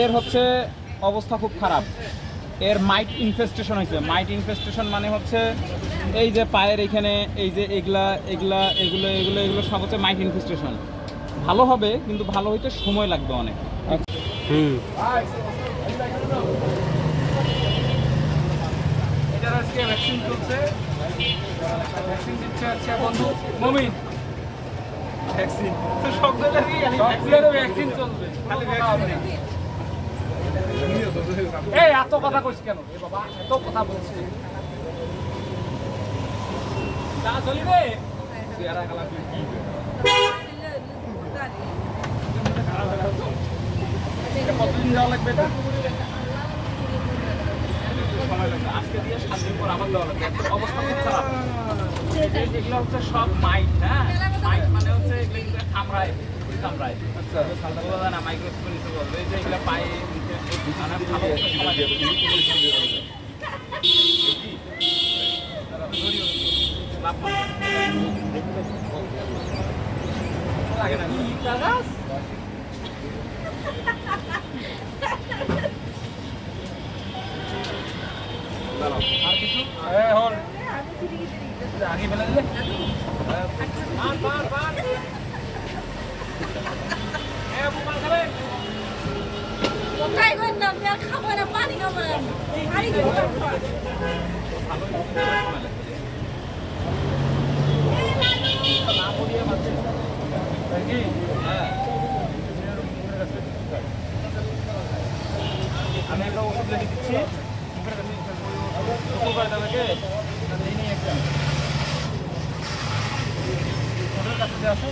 এর হচ্ছে অবস্থা খুব খারাপ। এর মাইট ইনফেস্টেশন হয়েছে। মাইট ইনফেস্টেশন মানে হচ্ছে এই যে পায়ের এখানে এই যে এগুলা এগুলা এগুলো এগুলো এগুলো সব হচ্ছে মাইট ইনফেস্টেশন ভালো হবে কিন্তু ভালো হইতে সময় লাগবে অনেক। হুম। এটার আজকে ভ্যাকসিন চলছে। ভ্যাকসিন দিচ্ছে হচ্ছে বন্ধু মমিন। ভ্যাকসিন সব জায়গায় ভ্যাকসিন চলবে খালি ভ্যাকসিন এই এত হচ্ছে সব মাইট হ্যাঁ? মাইট মানে হচ্ছে এগুলো কিন্তু কামড়ায় না এই যে এগুলো পায়ে। লাগে না আর কিছু এ হল আগে ফেলে দিলে পার পার পার এ বুমাল খাবে কোথায় গেল না আমি একটা ওষুধ দিচ্ছি। ওষুধ করে দেবে কে নিয়ে একটা ওদের কাছে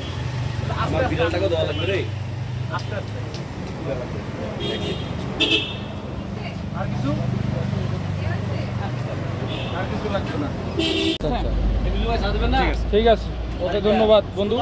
আস্তে বিড়ালটাকে দেওয়া লাগবে রে। আস্তে আস্তে। আর কিছু? আর কিছু লাগবে না। সাজবে না? ঠিক আছে। ওকে ধন্যবাদ বন্ধু।